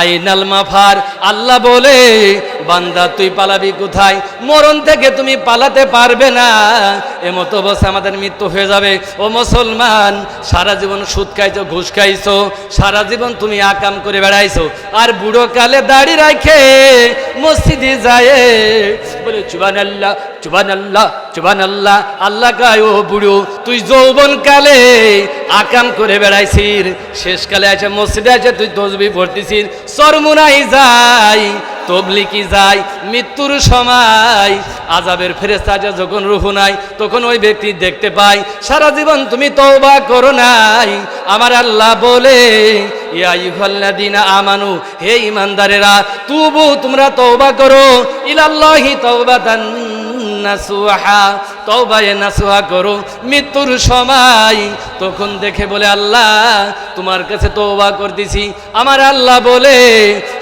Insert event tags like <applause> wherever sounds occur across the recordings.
আইনাল মাফার, আল্লাহ বলে, বান্দা, তুই পালাবি কোথায়? মরণ থেকে তুমি পালাতে পারবে না। অবস্থা আমাদের মৃত্যু হয়ে যাবে। ও মুসলমান, সারা জীবন সুদ খাইছো, ঘুষ খাইছো, সারা জীবন তুমি আকাম করে বেড়াইছো। আর বুড়ো কালে দাড়ি রাখে মসজিদে যায় বলে চুবান আল্লাহ চুবান আল্লাহ চুবান আল্লাহ আল্লাহ গায় ও বুড়ো, তুই যৌবন কালে আকাম করে বেড়াইছিস। শেষকালে আছে মসজিদে আছে তুই তসবি পড়তেছিস। সরমুনাই যাই তবলিকি যাই, মৃত্যুর সময়। আজাবের ফেরেস্তা আছে যখন রুহু নাই, তখন ওই ব্যক্তি দেখতে পাই সারা জীবন তুমি তওবা করো নাই। আমার আল্লাহ বলে, ইয়া আমানু, হে ইমানদারেরা তুবু, তোমরা তওবা করো। ইলাল্লাহি তাওবাতান নাসুহা, তওবায়ে নাসুহা করো। মৃত্যুর সময় তখন দেখে বলে, আল্লাহ, তোমার কাছে তওবা করতেছি। আমার আল্লাহ বলে,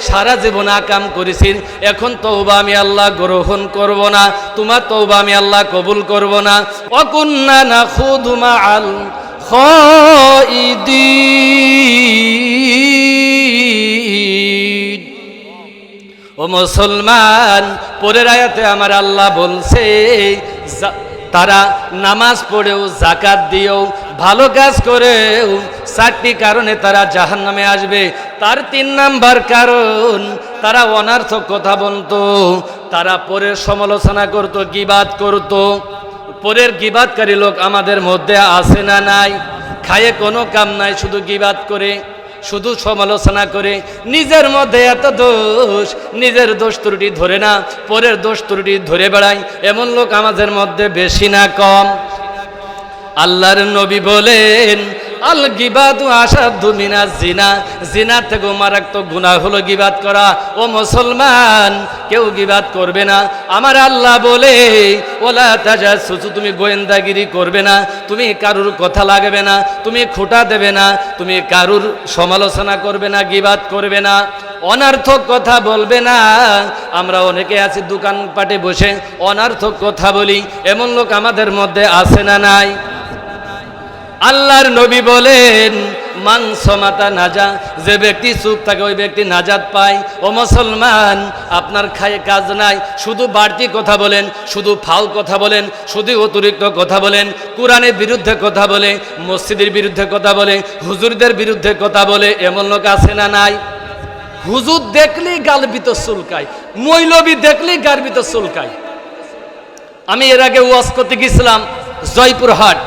সারা জীবন আকাম করেছি এখন তওবা আমি আল্লাহ গ্রহণ করব না। তোমার তওবা আমি আল্লাহ কবুল করব না। অকুন্না না খুদুমা আল খাইদিন। ও মুসলমান, পরের আয়াতে আমার আল্লাহ বলছে তারা নামাজ পড়েও জাকাত দিয়েও, ভালো কাজ করেও, চারটি কারণে তারা জাহান নামে আসবে। তার তিন নাম্বার কারণ, তারা অনার্থক কথা বলতো, তারা পরের সমালোচনা করত, গিবাদ করত। পরের গিবাদকারী লোক আমাদের মধ্যে আসে না নাই? খায়ে কোনো কাম নাই, শুধু গিবাদ করে। শুধু সমালোচনা করে নিজের মধ্যে এত দোষ, নিজের দোষ ত্রুটি ধরে না, পরের দোষ ত্রুটি ধরে বেড়ায়। এমন লোক আমাদের মধ্যে বেশি না, কম। আল্লাহর নবী বলেন আল গিবাদু আসাদু মিনা জিনা। জিনা থেকে মারাত্মক গুনাহ হলো গিবাদ করা। ও মুসলমান, কেউ গিবাদ করবে না। আমার আল্লাহ বলে, ওলা তাজা সুসু তুমি গোয়েন্দাগিরি করবে না। তুমি কারুর কথা লাগবে না। তুমি খোটা দেবে না। তুমি কারুর সমালোচনা করবে না, গিবাদ করবে না। অনার্থক কথা বলবে না। আমরা অনেকে আছি দোকানপাটে বসে অনার্থক কথা বলি। এমন লোক আমাদের মধ্যে আছে না নাই? আল্লাহর নবী বলেন, মাংস মাতা নাজা, যে ব্যক্তি চুপ থাকে ওই ব্যক্তি নাজাত পায়। ও মুসলমান, আপনার খায় কাজ নাই, শুধু বাড়তি কথা বলেন, শুধু ফাউ কথা বলেন, শুধু অতিরিক্ত কথা বলেন, কোরআনের বিরুদ্ধে কথা বলে, মসজিদের বিরুদ্ধে কথা বলে, হুজুরদের বিরুদ্ধে কথা বলে, এমন লোক আছে না নাই? হুজুর দেখলেই গাল ভিতর চুলকায়, মৈলবী দেখলেই গার ভিতর চুলকায়। আমি এর আগে ওয়াজ করতে গেছিলাম, জয়পুরহাট।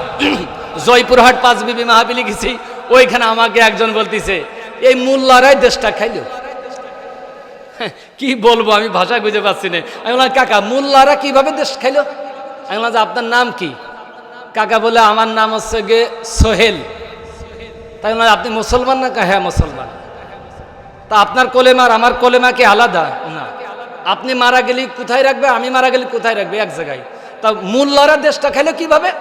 জয়পুরহাট পাঁচ বিবি মাহাবিলি গেছি, ওইখানে আমাকে একজন বলতেছে, এই মোল্লারাই দেশটা খাইল। <laughs> কি বলব, আমি ভাষা বুঝে পাচ্ছি না। আমি বললাম, কাকা, মোল্লারা কীভাবে দেশ খাইলো? আমি বললাম যে, আপনার নাম কি? কাকা বলে, আমার নাম হচ্ছে গে সোহেল। তাই বললাম, আপনি মুসলমান না? হ্যাঁ মুসলমান। তা আপনার কলেমা আর আমার কলেমা কি আলাদা? না। আপনি মারা গেলে কোথায় রাখবে? আমি মারা গেলে কোথায় রাখবে? এক জায়গায়। তা মোল্লারা দেশটা খেলে কীভাবে?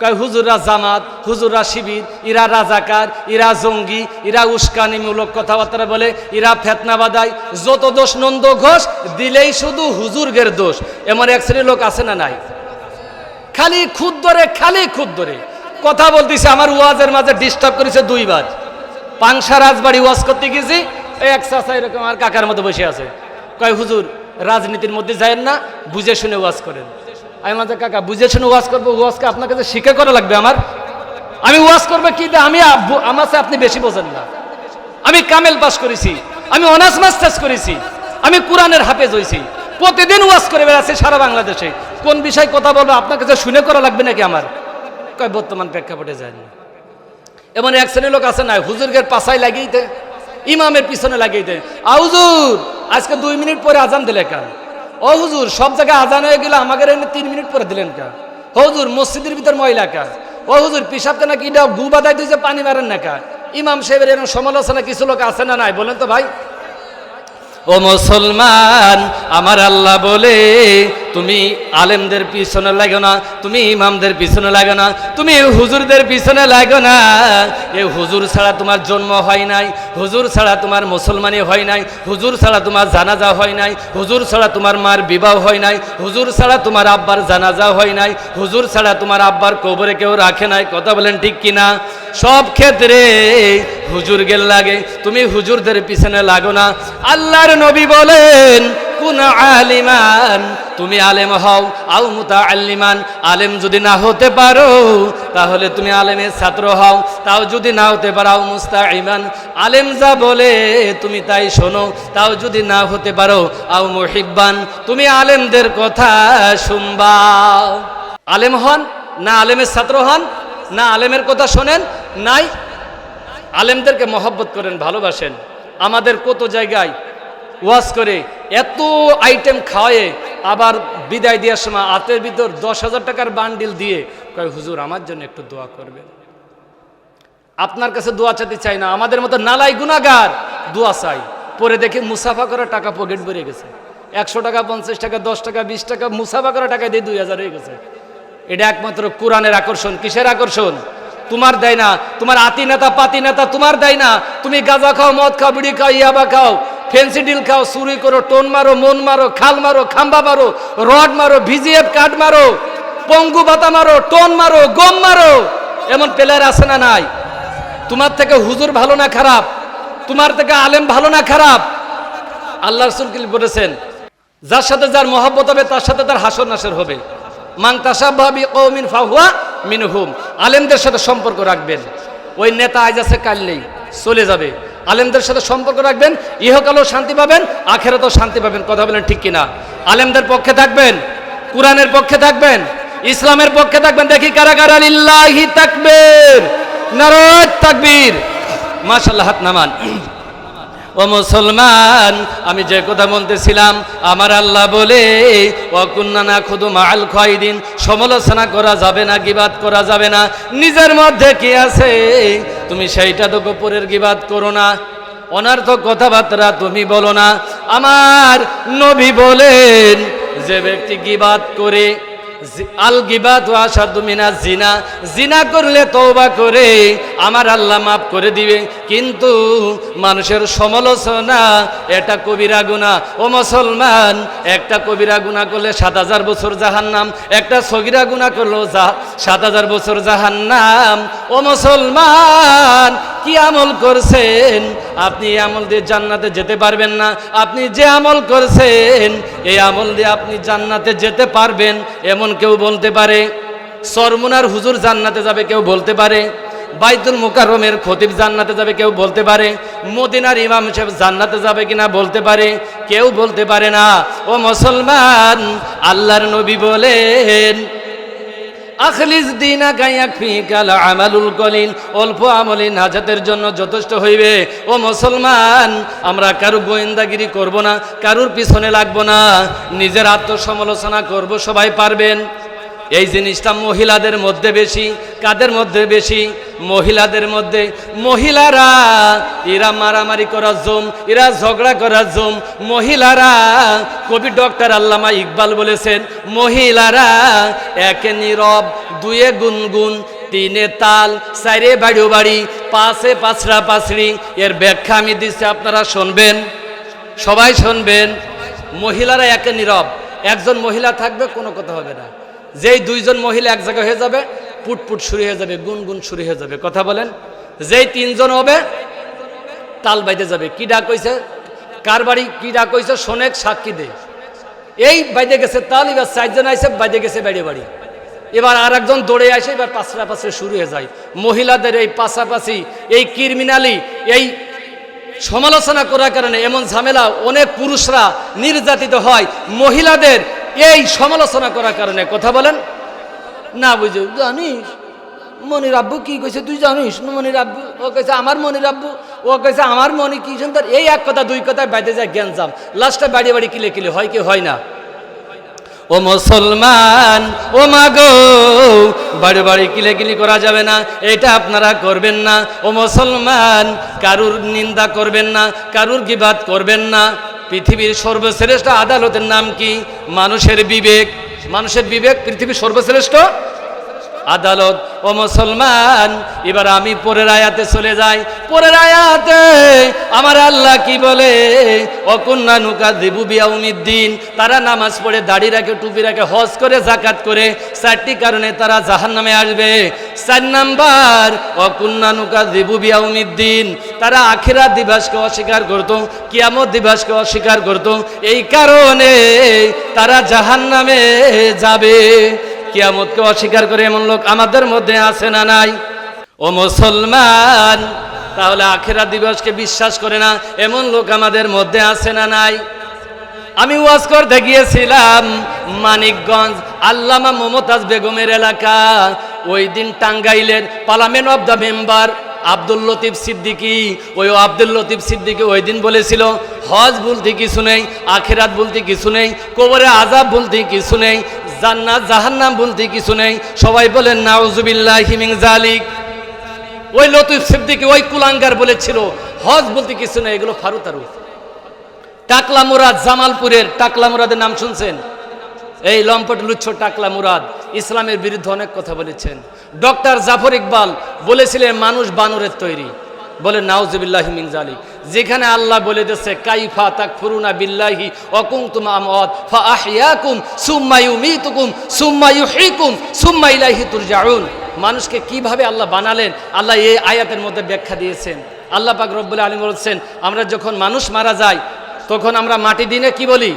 কয়, হুজুররা জামাত, হুজুররা শিবির, ইরা রাজাকার, ইরা জঙ্গি, ইরা উস্কানিমূলক কথাবার্তা বলে, ইরা ফেতনা বাদায় যত দোষ নন্দ ঘোষ, দিলেই শুধু হুজুরগের দোষ। এমন এক শ্রেণির লোক আছে না নাই? খালি খুদ ধরে, খালি খুদ ধরে। কথা বলতেছে, আমার ওয়াজের মাঝে ডিস্টার্ব করেছে দুইবার। পাংশা রাজবাড়ি ওয়াজ করতে গেছি এক চাষা এরকম আমার কাকার মতো বসে আছে। কয়, হুজুর, রাজনীতির মধ্যে যায় না, বুঝে শুনে ওয়াজ করেন। আমি মাঝে কাকা বুঝে শুনে ওয়াজ করব? ওয়াজকে আপনার কাছে শিখে করা লাগবে আমার? আমি ওয়াজ করব কি আমি আমার আপনি বেশি বোঝেন না। আমি কামেল পাস করেছি। আমি অনার্স মাস্টার্স করেছি। আমি কোরআনের হাফেজ হয়েছি। প্রতিদিন ওয়াজ করে বেড়াচ্ছি সারা বাংলাদেশে। কোন বিষয় কথা বলব? আপনার কাছে শুনে করা লাগবে নাকি আমার? কয়, বর্তমান প্রেক্ষাপটে যায়নি। এমন এক শ্রেণির লোক আছে না হুজুরগের পাশায় লাগিয়ে দে, ইমামের পিছনে লাগিয়ে দে। আউজুর, আজকে দুই মিনিট পরে আজান দিলে কেন ও হুজুর, সব জায়গায় আজান হয়ে গেলে আমাকে এনে তিন মিনিট পরে দিলেন কা? ও হুজুর, মসজিদের ভিতর মহিলা কা? ও হুজুর পিসাবকে নাকি এটা গু বাদাই দিয়েছে, পানি মারেন না কা? ইমাম সাহেবের এরকম সমালোচনা কিছু লোক আছে না নাই? বলেন তো ভাই। ও মুসলমান, আমার আল্লাহ বলে, তুমি আলেমদের পিছনে লাগো না, তুমি ইমামদের পিছনে লাগো না, তুমি হুজুরদের পিছনে লাগো না। এ হুজুর ছাড়া তোমার জন্ম হয় নাই, হুজুর ছাড়া তোমার মুসলমানি হয় নাই, হুজুর ছাড়া তোমার জানাজা হয় নাই, হুজুর ছাড়া তোমার মার বিবাহ হয় নাই, হুজুর ছাড়া তোমার আব্বার জানাজা হয় নাই, হুজুর ছাড়া তোমার আব্বার কবরে কেউ রাখে নাই, কথা বলেন ঠিক কিনা? সব ক্ষেত্রে হুজুর গেল লাগে। তুমি হুজুরদের পিছনে লাগো না। আল্লাহর নবী বলেন, কোন আলিমান তুমি আলেম হও, আও মুতা আলেম যদি না হতে পারো, তাহলে তুমি আলেমের ছাত্র হও। তাও যদি না হতে পারো মুস্তা ইমান আলেম যা বলে, তুমি তাই শোনো। তাও যদি না হতে পারো, আও মুহিব্বান। তুমি আলেমদের কথা শুনবা। আলেম হন, না আলেমের ছাত্র হন, না আলেমের কথা শোনেন নাই। আলেমদেরকে মহব্বত করেন, ভালোবাসেন। আমাদের কত জায়গায় ওয়াজ করে, এত আইটেম খাওয়ায়ে আবার বিদায় দেওয়ার সময় হাতের ভিতর দশ হাজার টাকার বান্ডিল দিয়ে কয়, হুজুর, আমার জন্য একটু দোয়া করবেন। আপনার কাছে দোয়া চাইতে চাই না। আমাদের মতো নালাই গুনাগার দোয়া চাই। পরে দেখে মুসাফা করা টাকা পকেট ভরে গেছে। একশো টাকা, পঞ্চাশ টাকা, দশ টাকা, বিশ টাকা, মুসাফা করা টাকা দিয়ে দুই হাজার হয়ে গেছে। এটা একমাত্র কোরআনের আকর্ষণ। কিসের আকর্ষণ? তোমার দেয় না। তোমার আতি নেতা, পাতি নেতা তোমার দেয় না। তুমি গাঁজা খাও, মদ খাও, বিড়ি খাও, ইয়াবা খাও। ফেন্সি ডিল খাও, চুরি করো, টোন মারো, মন মারো, খাল মারো, খাম্বা মারো, রড মারো, ভিজিএফ কাঠ মারো, পঙ্গু বাতা মারো, টোন মারো, গম মারো। এমন প্লেয়ার আছে না নাই? তোমার থেকে হুজুর ভালো না খারাপ? তোমার থেকে আলেম ভালো না খারাপ? আল্লাহ রসুলকিল বলেছেন? যার সাথে যার মহব্বত হবে, তার সাথে তার হাসর নাসর হবে। মান তাসাবি কৌমিন ফাহুয়া মিনহুম, আলেমদের সাথে সম্পর্ক রাখবেন। ওই নেতা আজ আছে, কাল নেই, চলে যাবে। আলেমদের সাথে সম্পর্ক রাখবেন, ইহকালেও শান্তি পাবেন, আখেরাতেও শান্তি পাবেন, কথা বলেন ঠিক কিনা। আলেমদের পক্ষে থাকবেন, কোরআনের পক্ষে থাকবেন, ইসলামের পক্ষে থাকবেন, দেখি কারা কারা লিল্লাহি তাকবীর, নারায় তাকবীর। হাত নামান। ও মুসলমান, আমি যে কথা বলতেছিলাম, আমার আল্লাহ বলে, ও কুন্নানা খুদু মাল খয়দিন, সমালোচনা করা যাবে না, গিবাদ করা যাবে না। নিজের মধ্যে কি আছে? তুমি সেইটা তো গোপরের গিবাদ করো না। অনার্থ কথাবার্তা তুমি বলো না। আমার নবী বলেন, যে ব্যক্তি গিবাদ করে আল আসাদু মিনা জিনা। জিনা করলে তওবা করে, আমার আল্লাহ মাফ করে দিবে। কিন্তু মানুষের সমালোচনা, এটা কবিরা গুণা ও মুসলমান, একটা কবিরা গুণা করলে সাত হাজার বছর জাহান্নাম, একটা সগিরা গুণা করল সাত হাজার বছর জাহান্নাম। ও মুসলমান, কি আমল করছেন? আপনি এই আমল দিয়ে জান্নাতে যেতে পারবেন না। আপনি যে আমল করছেন, এই আমল দিয়ে আপনি জান্নাতে যেতে পারবেন। এমন কেউ বলতে পারে, সরমুনার হুজুর জান্নাতে যাবে কেউ বলতে পারে, বাইতুল মুকাররমের খতিব জান্নাতে যাবে কেউ বলতে পারে, মদিনার ইমাম সাহেব জান্নাতে যাবে কিনা বলতে পারে, কেউ বলতে পারে না। ও মুসলমান, আল্লাহর নবী বলেন আখলিস দিনা গাইয়াক ফিকাল আমালুল কলিল, অল্প আমলি নাজাতের জন্য যথেষ্ট হইবে। ও মুসলমান, আমরা কারু গোয়েন্দাগিরি করব না, কারুর পিছনে লাগব না, নিজের আত্মসমালোচনা করব, সবাই পারবেন। এই জিনিসটা মহিলাদের মধ্যে বেশি, কাদের মধ্যে বেশি? মহিলাদের মধ্যে। মহিলারা, এরা মারামারি করার জম, এরা ঝগড়া করার জম। মহিলারা, কবি ডক্টর আল্লামা ইকবাল বলেছেন, মহিলারা একে নীরব, দুয়ে গুনগুন, তিনে তাল, চারে বাড়িও বাড়ি পাশে পাঁচড়া পাঁচড়ি। এর ব্যাখ্যা আমি দিচ্ছি, আপনারা শুনবেন? সবাই শুনবেন? মহিলারা একে নীরব। একজন মহিলা থাকবে, কোনো কথা হবে না। যেই দুইজন মহিলা এক জায়গায় হয়ে যাবে, পুটপুট শুরু হয়ে যাবে, গুনগুন শুরু হয়ে যাবে। কথা বলেন, যেই তিনজন হবে, তাল বাইতে যাবে। কি ডাক কইছে কার বাড়ি কি ডাক কইছে শোনেক সাক্ষী দে। এই বাইতে গেছে তাল, এবার চারজন আইসে বাইতে গেছে বাইরে বাড়ি। এবার আর একজন দৌড়ে আসে, এবার পাঁচটা পাশে শুরু হয়ে যায়। মহিলাদের এই পাশাপাশি, এই ক্রিমিনালি, এই সমালোচনা করার কারণে এমন ঝামেলা, অনেক পুরুষরা নির্যাতিত হয়। মহিলাদের এই সমালোচনা করার কারণে কথা বলেন? না বুঝে, জানিস? মনির আব্বু কি কইছে তুই জানিস? মনির আব্বু, ও কইছে আমার মনির আব্বু, ও কইছে আমার মনি কি সুন্দর। এই এক কথা, দুই কথা বাইতে যায় জ্ঞান যাম লাস্টে বাড়ি বাড়ি কিলে কিলে হয় কি হয় না? ও মুসলমান, ও মাগো, বাড়ি বাড়ি কিলেকিলি করা যাবে না, এটা আপনারা করবেন না। ও মুসলমান, কারুর নিন্দা করবেন না, কারুর গিবাদ করবেন না। পৃথিবীর সর্বশ্রেষ্ঠ আদালতের নাম কি? মানুষের বিবেক। মানুষের বিবেক পৃথিবীর সর্বশ্রেষ্ঠ আদালত, ও মুসলমান, এবার আমি পরের আয়াতে চলে যাই। পরের আয়াতে আমার আল্লাহ কি বলে? অকন্যা নুকা দেবু বিয়াউমিদ্দিন তারা নামাজ পড়ে, দাড়ি রাখে, টুপি রাখে, হজ করে জাকাত করে, চারটি কারণে তারা জাহান নামে আসবে। চার নাম্বার অকন্যা নুকা দেবু বিয়াউমিদ্দিন তারা আখেরা দিবাসকে অস্বীকার করত, কিয়ামত দিবাসকে অস্বীকার করত। এই কারণে তারা জাহান নামে যাবে। কিয়ামতকে অস্বীকার করে এমন লোক আমাদের মধ্যে আছে না নাই? ও মুসলমান, তাহলে আখেরা দিবসকে বিশ্বাস করে না, এমন লোক আমাদের মধ্যে আছে না নাই? আমি ওয়াজ করতে গিয়েছিলাম মানিকগঞ্জ, আল্লামা মমতাজ বেগমের এলাকা। ওই দিন টাঙ্গাইলের parliament of the member Abdul Latif Siddiqui, ওই আব্দুল লতিফ সিদ্দিকি ওই দিন বলেছিল, হজ বলতে কিছু নেই, আখেরাত বলতে কিছু নেই, কোবরে আজাব বলতে কিছু নেই জান্নাত, জাহান্নাম বলতে কিছু নেই। সবাই বলেন, নাউজুবিল্লাহ হিমিং জালিক ওই লতিফ সিদ্দিকি ওই কুলাঙ্গার বলেছিল, হজ বলতে কিছু নেই, এগুলো ফারুতারু টাকলা মুরাদ জামালপুরের, টাকলা মুরাদের নাম শুনছেন? এই লম্পট লুচ্ছ টাকলা মুরাদ, ইসলামের বিরুদ্ধে অনেক কথা বলেছেন। ডক্টর জাফর ইকবাল বলেছিলেন, মানুষ বানরের তৈরি। বলে নাউজুবিল্লাহি মিন জালিক যেখানে আল্লাহ বলে দিচ্ছে কাইফা তাকফুরুনা বিল্লাহি অকুনতুম আমওয়াত ফা আহইয়াকুম সুম্মা ইউমীতুকুম সুম্মা ইউহয়িকুম সুম্মা তুরজাউন। মানুষকে কীভাবে আল্লাহ বানালেন? আল্লাহ এই আয়াতের মধ্যে ব্যাখ্যা দিয়েছেন। আল্লাহ পাক রব্বুল আলামিন বলছেন, আমরা যখন মানুষ মারা যায় তখন আমরা মাটি দিনে কি বলি?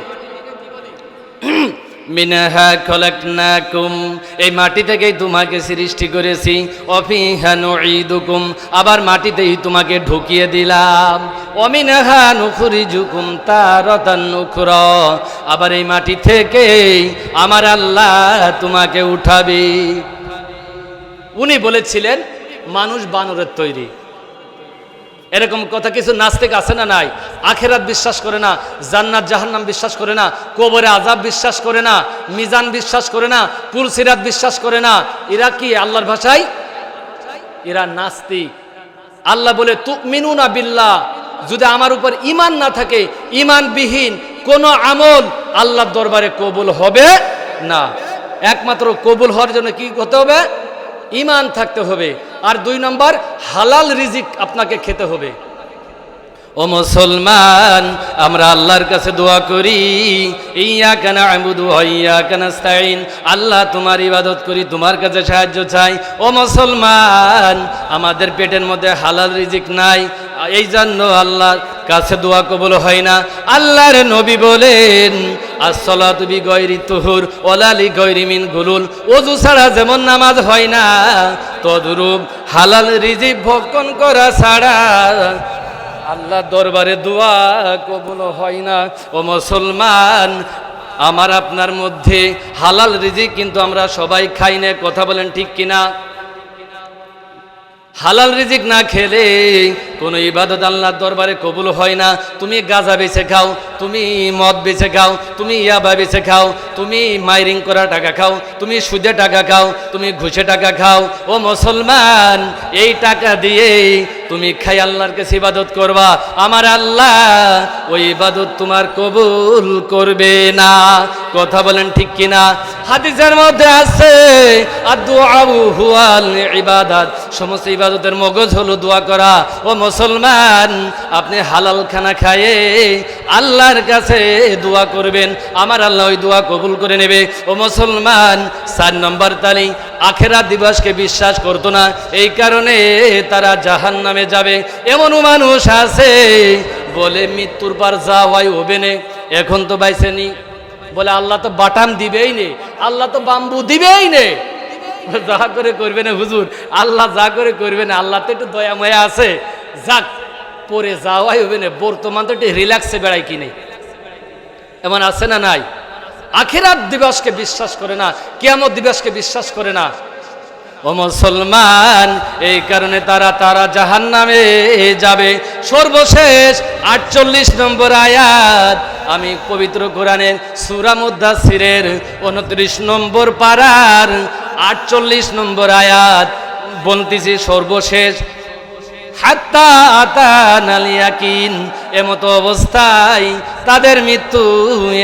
মিনাহা খলাকনাকুম। এই মাটি থেকেই তোমাকে সৃষ্টি করেছি। অফিহা নুঈদুকুম। আবার মাটিতেই তোমাকে ঢুকিয়ে দিলাম। অমিনাহা নুখরিজুকুম তারাতান নুখরা আবার এই মাটি থেকেই আমার আল্লাহ তোমাকে উঠাবে। উনি বলেছিলেন, মানুষ বানরের তৈরি। এরকম কথা কিছু নাস্তিক আছে না নাই? আখেরাত বিশ্বাস করে না, জান্নাত, জাহান্নাম বিশ্বাস করে না, কবরে আজাব বিশ্বাস করে না, মিজান বিশ্বাস করে না, পুলসিরাত বিশ্বাস করে না। এরা কি আল্লাহর ভাষায়? এরা নাস্তিক। আল্লাহ বলে তুমিনু না বিল্লা যদি আমার উপর ইমান না থাকে ইমানবিহীন কোন আমল আল্লাহর দরবারে কবুল হবে না। একমাত্র কবুল হওয়ার জন্য কি হতে হবে? ইমান থাকতে হবে। আর দুই নম্বর হালাল রিজিক আপনাকে খেতে হবে। ও মুসলমান, আমরা আল্লাহর কাছে দোয়া করি ইয়া কেন কানা আবুদু ইয়া কানাস্তাইন আল্লাহ তোমার ইবাদত করি, তোমার কাছে সাহায্য চাই। ও মুসলমান, আমাদের পেটের মধ্যে হালাল রিজিক নাই, এই জন্য আল্লাহর কাছে দোয়া কবুল হয় না। আল্লাহর নবী বলেন, আসসালাতু বি গয়রি তুহুর ওলালি গয়রি মিন গুলুল ওযু ছাড়া যেমন নামাজ হয় না, তদরূপ হালাল রিজিক ভক্ষণ করা ছাড়া আল্লাহ দরবারে দোয়া কবুল হয় না। ও মুসলমান, আমার আপনার মধ্যে হালাল রিজিক কিন্তু আমরা সবাই খাই না, কথা বলেন ঠিক কিনা? হালাল রিজিক না খেলে কোনো ইবাদত আল্লাহর দরবারে কবুল হয় না। তুমি গাঁজা বেছে খাও, তুমি মদ বেছে খাও, তুমি ইয়াবা বেছে খাও, তুমি মাইরিং করা টাকা খাও, তুমি সুদে টাকা খাও, তুমি ঘুষে টাকা খাও। ও মুসলমান, এই টাকা দিয়ে তুমি খাই আল্লাহর কাছে ইবাদত করবা। আমার আল্লাহ ওই ইবাদত তোমার কবুল করবে না। কথা বলেন ঠিক কিনা? হাদিসের মধ্যে আছে আর হুয়াল ইবাদত। সমস্ত ইবাদতের মগজ হলো দোয়া করা। ও মুসলমান, আপনি হালাল খানা খায়ে আল্লাহর কাছে দোয়া করবেন। আমার আল্লাহ ওই দোয়া কবুল করে নেবে। ও মুসলমান, চার নম্বর তালি আখেরা দিবসকে বিশ্বাস করতো না। এই কারণে তারা জাহান নামে যাবে। এমনও মানুষ আছে, বলে মৃত্যুর পর যা হয় হবে নে এখন তো বাইসেনি। বলে আল্লাহ তো বাটাম দিবেই নে। আল্লাহ তো বাম্বু দিবেই নে। যা করে করবে না হুজুর, আল্লাহ যা করে করবে না, আল্লাহ তো একটু দয়া ময়া আছে। যাক, পরে যাওয়াই হবে না, বর্তমান তো একটু রিল্যাক্সে বেড়াই কিনে। এমন আছে না নাই? আখেরাত দিবসকে বিশ্বাস করে না, কিয়ামত দিবসকে বিশ্বাস করে না। ও মুসলমান, এই কারণে তারা তারা জাহান নামে যাবে। সর্বশেষ আটচল্লিশ নম্বর আয়াত, আমি পবিত্র কোরআনের সুরামুদ্দাসিরের উনত্রিশ নম্বর পাড়ার আটচল্লিশ নম্বর আয়াত, বলতেছি সর্বশেষ। হাত্তা অবস্থায় তাদের মৃত্যু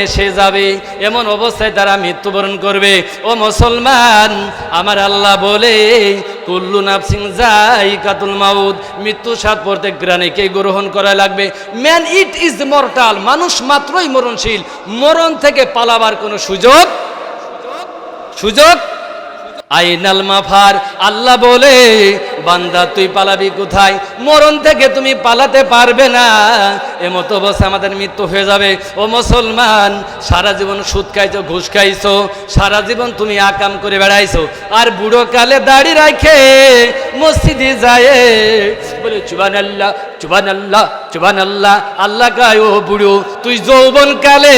এসে যাবে। এমন অবস্থায় তারা মৃত্যুবরণ করবে। ও মুসলমান, আমার আল্লাহ বলে, কুল্লু নাফসিং যাই কাতুল মাউদ মৃত্যু সাত প্রত্যেক প্রাণীকে গ্রহণ করা লাগবে। ম্যান ইট ইজ মর্টাল, মানুষ মাত্রই মরণশীল। মরণ থেকে পালাবার কোনো সুযোগ সুযোগ আইনাল মাফার। আল্লাহ বলে বান্দা তুই পালাবি কোথায়? মরণ থেকে তুমি পালাতে পারবে না। এমতো অবস্থা আমাদের মৃত্যু হয়ে যাবে। ও মুসলমান, সারা জীবন সুদ খাইছো, ঘুষ খাইছো, সারা জীবন তুমি আকাম করে বেড়াইছো। আর বুড়ো কালে দাড়ি রাখে, মসজিদে যায়। বলে চুবান আল্লাহ চুবান আল্লাহ চুবান আল্লাহ আল্লাহ গায় ও বুড়ো, তুই যৌবন কালে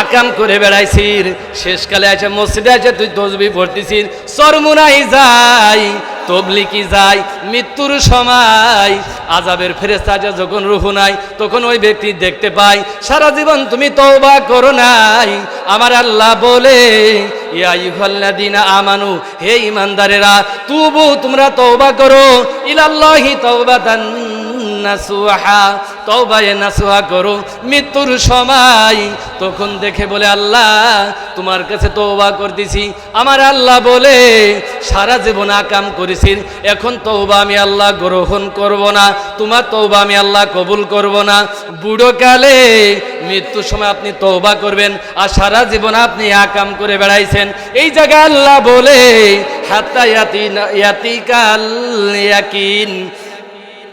আকাম করে বেড়াইছিস। শেষকালে আছে, মসজিদে আছে, তুই তসবি পড়তেছিস। সরমুনাই যাই তবলিকি যায়, মৃত্যুর সময় আজাবের ফেরেস্তা আছে যখন রুহু নাই, তখন ওই ব্যক্তি দেখতে পায়, সারা জীবন তুমি তওবা করো নাই। আমার আল্লাহ বলে আমানু, হে ইমানদারেরা তুবু, তোমরা তওবা করো, ইলাল্লাহি তওবাতান। নাসুহা, তওবায়ে নাসুহা করো। মৃত্যুর সময় তখন দেখে বলে, আল্লাহ, তোমার কাছে তওবা করতেছি। আমার আল্লাহ বলে, সারা জীবন আকাম করেছি এখন তওবা আমি আল্লাহ গ্রহণ করব না। তোমার তওবা আমি আল্লাহ কবুল করব না। বুড়ো কালে মৃত্যুর সময় আপনি তওবা করবেন আর সারা জীবন আপনি আকাম করে বেড়াইছেন। এই জায়গায় আল্লাহ বলে হাত্তা ইয়াতিনা ইয়াতিকাল ইয়াকিন।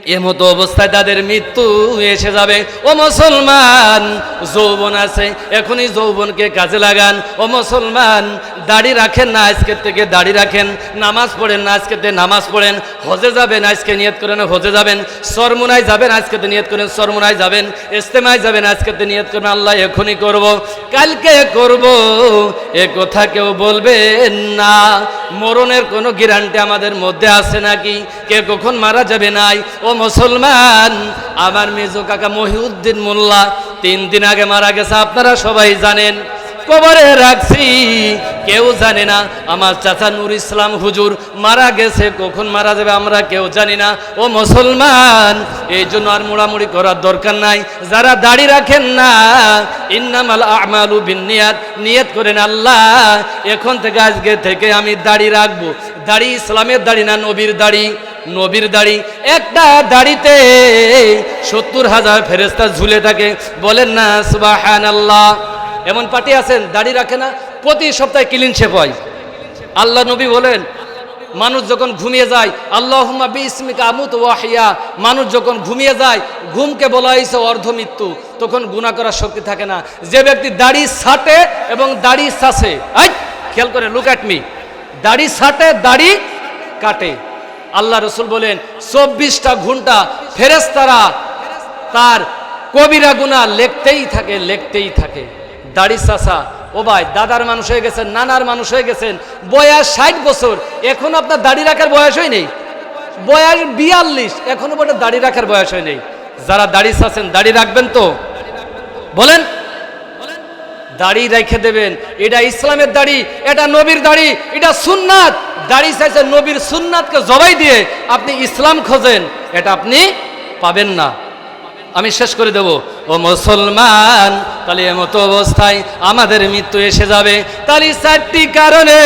এমতো অবস্থায় তাদের মৃত্যু এসে যাবে। ও মুসলমান, যৌবন আছে, এখনই যৌবনকে কাজে লাগান। ও মুসলমান, দাড়ি রাখেন না, আজকের থেকে দাড়ি রাখেন। নামাজ পড়েন না আজকে থেকে নামাজ পড়েন। হজে যাবেন, আজকে নিয়ত করেন, হজে যাবেন। সরমুনায় যাবেন, আজকে থেকে নিয়ত করেন, সরমুনায় যাবেন। ইস্তেমায় যাবেন, আজকে থেকে নিয়ত করেন, আল্লাহ এখনই করব। কালকে করব, এ কথা কেউ বলবেন না। মরণের কোনো গ্যারান্টি আমাদের মধ্যে আছে নাকি? কে কখন মারা যাবে নাই? ও মুসলমান, আমার মেজো কাকা মহিউদ্দিন মোল্লা তিন দিন আগে মারা গেছে, আপনারা সবাই জানেন। কবরে রাখছি, কেউ জানে না, আমার চাচা নূর ইসলাম হুজুর মারা গেছে, কখন মারা যাবে আমরা কেউ জানি না। ও মুসলমান, এই জন্য আর মোড়ামুড়ি করার দরকার নাই। যারা দাড়ি রাখেন না, ইন্নামাল আমালু বিনিয়াত নিয়ত করেন আল্লাহ, এখন থেকে আজকে থেকে আমি দাড়ি রাখব। দাড়ি ইসলামের দাড়ি না, নবীর দাড়ি। নবীর দাড়ি। একটা দাড়িতে সত্তর হাজার ফেরেস্তা ঝুলে থাকে। বলেন না সুবাহান আল্লাহ এমন পার্টি আছেন, দাড়ি রাখে না, প্রতি সপ্তাহে ক্লিন শেপ হয়। আল্লাহ নবী বলেন, মানুষ যখন ঘুমিয়ে যায় আল্লাহ ওয়াহিয়া। মানুষ যখন ঘুমিয়ে যায়, ঘুমকে বলা হয়েছে অর্ধ মৃত্যু তখন গুণা করার শক্তি থাকে না। যে ব্যক্তি দাড়ি ছাটে এবং দাড়ি চাষে আই খেয়াল করে লুক অ্যাট মি দাড়ি ছাটে, দাড়ি কাটে। আল্লাহ রসুল বলেন, চব্বিশটা ঘণ্টা ফেরেস্তারা তার কবিরা গুণা লেখতেই থাকে লেখতেই থাকে। দাড়ি চাষা ও ভাই, দাদার মানুষ হয়ে গেছেন, নানার মানুষ হয়ে গেছেন, বয়স ষাট বছর, এখন আপনার দাড়ি রাখার বয়সই নেই? বয়স বিয়াল্লিশ, এখনও বলে দাড়ি রাখার বয়স হয় নেই। যারা দাড়ি চাচ্ছেন দাড়ি রাখবেন তো? বলেন দাড়ি রেখে দেবেন। এটা ইসলামের দাড়ি, এটা নবীর দাড়ি, এটা সুন্নাত। দাড়ি চাইছে নবীর সুন্নাতকে জবাই দিয়ে আপনি ইসলাম খোঁজেন, এটা আপনি পাবেন না। আমি শেষ করে দেব। ও মুসলমান, তাহলে এমতো অবস্থায় আমাদের মৃত্যু এসে যাবে। তাহলে চারটি কারণে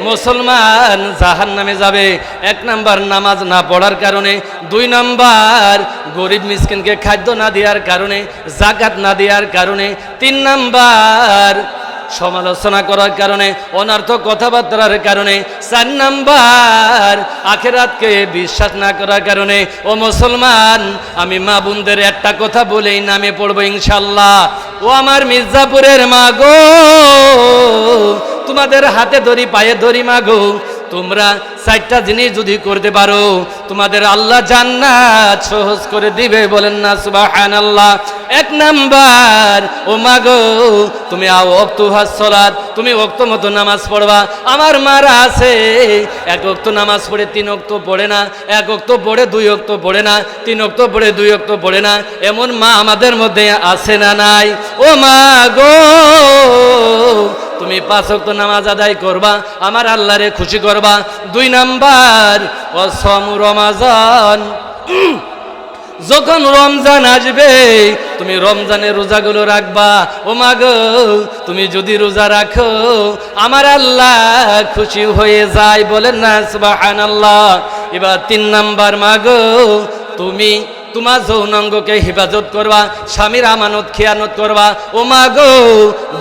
মুসলমান জাহান নামে যাবে। এক নাম্বার নামাজ না পড়ার কারণে, দুই নাম্বার গরিব মিসকিনকে খাদ্য না দেওয়ার কারণে, জাকাত না দেওয়ার কারণে, তিন নাম্বার সমালোচনা করার কারণে অনার্থ কথাবার্তার কারণে, চার নাম্বার, আখেরাতকে বিশ্বাস না করার কারণে, ও মুসলমান, আমি মা বোনদের একটা কথা বলেই নামে পড়ব ইনশাল্লাহ ও আমার মির্জাপুরের মা গো, তোমাদের হাতে ধরি, পায়ে ধরি মা গো তোমরা চারটা জিনিস যদি করতে পারো, তোমাদের আল্লাহ জান্নাত সহজ করে দিবে। বলেন না সুবাহান আল্লাহ এক নাম্বার, ও মাগো তুমি আও অক্ত সলাদ তুমি অক্ত মতো নামাজ পড়বা। আমার মারা আছে, এক অক্ত নামাজ পড়ে তিন অক্ত পড়ে না, এক অক্ত পড়ে দুই অক্ত পড়ে না, তিন অক্ত পড়ে দুই অক্ত পড়ে না। এমন মা আমাদের মধ্যে আছে না নাই? ও মা গো তুমি পাঁচ ওয়াক্ত নামাজ আদায় করবা, আমার আল্লাহরে খুশি করবা। দুই নাম্বার, অসম রমাজান। যখন রমজান আসবে, তুমি রমজানের রোজাগুলো রাখবা। ও মাগো তুমি যদি রোজা রাখো, আমার আল্লাহ খুশি হয়ে যায় বলেন না, সুবহানাল্লাহ। এবার তিন নাম্বার মাগো তুমি তোমার যৌনাঙ্গকে হেফাজত করবা, স্বামীর আমানত, খেয়ানত করবা। ও মা গো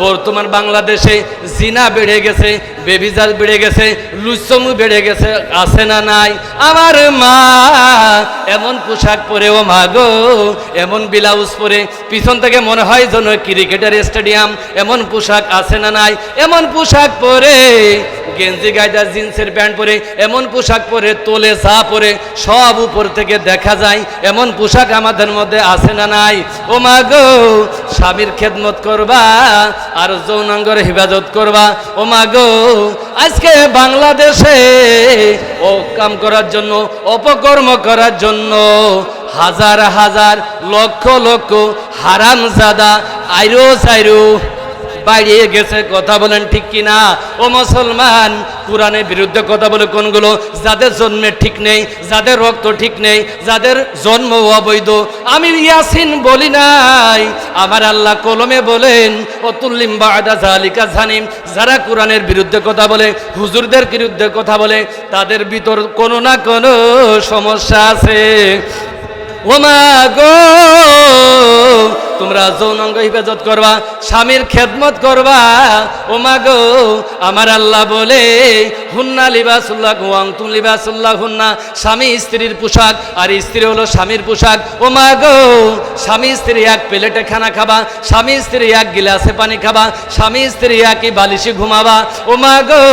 বর্তমান বাংলাদেশে জিনা বেড়ে গেছে, বেবিজাল বেড়ে গেছে লুচমু বেড়ে গেছে, আছে না নাই? আমার মা এমন পোশাক পরে, ও গো, এমন ব্লাউজ পরে, পিছন থেকে মনে হয় যেন ক্রিকেটের স্টেডিয়াম, এমন পোশাক আছে না নাই? এমন পোশাক পরে, গেঞ্জি গাইডা জিন্সের প্যান্ট পরে, এমন পোশাক পরে, তোলে চা পরে, সব উপর থেকে দেখা যায়, এমন পোশাক আমাদের মধ্যে আছে না নাই? ও মা গো, স্বামীর খেদমত করবা আর যৌনাঙ্গর হেফাজত করবা। ও মা গো, আজকে বাংলাদেশে ও কাম করার জন্য, অপকর্ম করার জন্য হাজার হাজার লক্ষ লক্ষ হারাম জাদা আইরো সাইরো বাড়িয়ে গেছে, কথা বলেন ঠিক কিনা? ও মুসলমান, কোরআনের বিরুদ্ধে কথা বলে কোনগুলো? যাদের জন্মের ঠিক নেই, যাদের রক্ত ঠিক নেই, যাদের জন্ম অবৈধ। আমি ইয়াসিন বলি নাই, আমার আল্লাহ কলমে বলেন, অতুল্লিম বাদা জালিকা জানিম। যারা কোরআনের বিরুদ্ধে কথা বলে, হুজুরদের বিরুদ্ধে কথা বলে, তাদের ভিতর কোনো না কোনো সমস্যা আছে। ওমা গো, তোমরা হিফাজত করবা, স্বামীর খেদমত করবা। ওমা গো, আমার আল্লাহ বলে, হুন্না লিবাসুল্লাহ হুয়াং তুম লিবাসুল্লাহ হুন্না। স্বামী স্ত্রীর পোশাক, আর স্ত্রী হলো স্বামীর পোশাক। ওমা গো, স্বামী স্ত্রী এক প্লেটে খানা খাবা, স্বামী স্ত্রী এক গিলাসে পানি খাবা, স্বামী স্ত্রী একই বালিশে ঘুমাবা। ওমা গো,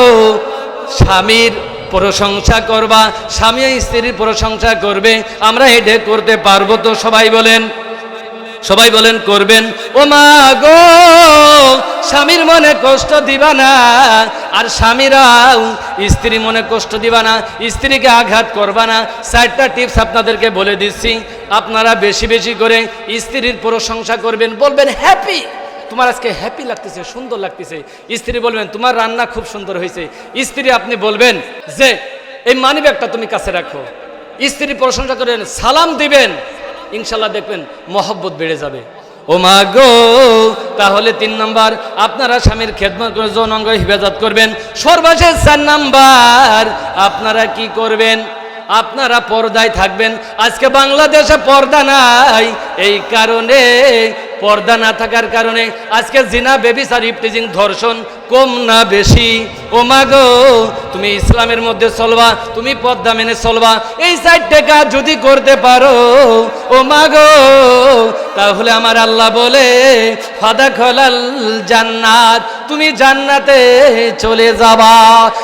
স্বামীর প্রশংসা করবা, স্বামী স্ত্রীর প্রশংসা করবে, আমরা এটা করতে পারব তো, সবাই বলেন। সবাই বলেন, করবেন। ও মা গো, স্বামীর মনে কষ্ট দিবা না, আর স্বামীরাও স্ত্রী মনে কষ্ট দিবা না, স্ত্রীকে আঘাত করবা না। চারটা টিপস আপনাদেরকে বলে দিচ্ছি। আপনারা বেশি বেশি করে স্ত্রীর প্রশংসা করবেন, বলবেন, হ্যাপি! তোমার আজকে হ্যাপি লাগতেছে, সুন্দর লাগতেছে। স্ত্রী বলবেন, তোমার রান্না খুব সুন্দর হয়েছে। স্ত্রী আপনি বলবেন যে, এই মানি ব্যাগটা তুমি কাছে রাখো। স্ত্রী প্রশংসা করেন, সালাম দিবেন। ইনশাল্লাহ দেখবেন মহব্বত বেড়ে যাবে। ও মা গো, তাহলে তিন নাম্বার, আপনারা স্বামীর খেদমত যৌনাঙ্গ হিফাজত করবেন। সর্বশেষ চার নাম্বার, আপনারা কি করবেন? আপনারা পর্দায় থাকবেন। আজকে বাংলাদেশে পর্দা নাই, এই কারণে পর্দা না থাকার কারণে আজকে জিনা বেবিসার ইফটিজিং ধর্ষণ কম না বেশি। ও মাগো তুমি ইসলামের মধ্যে চলবা, তুমি পর্দা মেনে চলবা। এই চারটে কাজ যদি করতে পারো, ও মাগো তাহলে আমার আল্লাহ বলে ফাদা খলাল জান্নাত, তুমি জান্নাতে চলে যাবা।